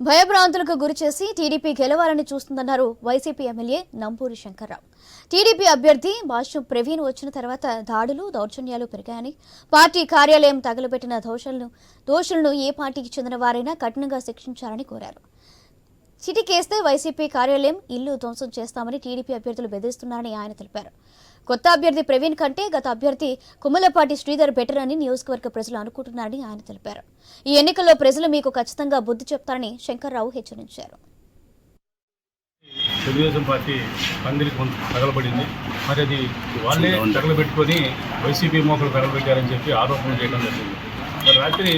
భయభ్రాంతులకు గురిచేసి టీడీపీ గెలవాలని చూస్తుందన్నారు YCP MLA Nampuri Shankarrao. TDP అభ్యర్థి భాష్యం ప్రవీణ్ వచ్చిన తర్వాత దాడులు దౌర్జన్యాలు పెరిగాయని పార్టీ కార్యాలయం తగలబెట్టిన దోషులను దోషులను ఏ పార్టీకి చెందిన వారైనా కఠినంగా శిక్షించాలని కోరారు. చిటికేస్తే వైసీపీ కార్యాలయం ఇల్లు ధ్వంసం చేస్తామని టీడీపీ అభ్యర్థులు బెదిరిస్తున్నారని ఆయన తెలిపారు. కొత్త అభ్యర్థి ప్రవీణ్ కంటే గత అభ్యర్థి కుమ్మలపాటి శ్రీధర్ బెటర్ అని నియోజకవర్గ ప్రజలు అనుకుంటున్నారని ఆయన తెలిపారు. ఈ ఎన్నికల్లో ప్రజలు మీకు ఖచ్చితంగా బుద్ధి చెప్తారని శంకర్రావు హెచ్చరించారు. తెలుగుదేశం పార్టీ పందిరి కొంత తగలబడింది. మరి అది వాళ్ళే తగలబెట్టుకొని వైసీపీ మోకలు తగలబెట్టారని చెప్పి ఆరోపణలు చేయడం జరిగింది. మరి రాత్రి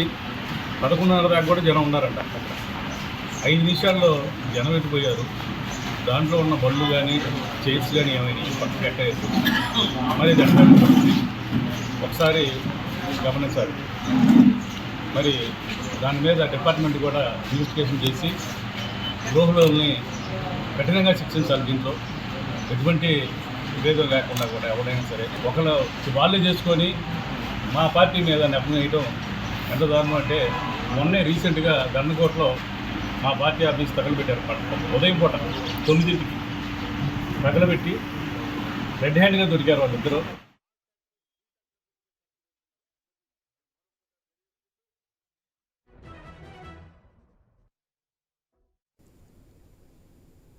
పదకొండున్నర దాకా కూడా జనం ఉన్నారంట ఐదు నిమిషాల్లో జనం ఎత్తిపోయారు దాంట్లో ఉన్న బళ్ళు కానీ చైర్స్ కానీ ఏమైనా పక్కన కట్టేసి మరి ఇది ఒకసారి గమనించాలి. మరి దాని మీద డిపార్ట్మెంట్ కూడా ఇన్వెస్టిగేషన్ చేసి ద్రోహులని కఠినంగా శిక్షించాలి దీంట్లో. ఎటువంటి విభేదం లేకుండా కూడా ఎవరైనా సరే ఒకళ్ళు వాళ్ళే చేసుకొని మా పార్టీ మీద నెపం ఎంత దారుణం అంటే మొన్నే రీసెంట్గా గన్నకోటలో మా పార్టీ ఆఫీస్ తగలబెట్టారు పట్ల ఉదయం పూట తొమ్మిదింటికి తగలబెట్టి రెడ్ హ్యాండ్గా దొరికారు వాళ్ళిద్దరూ.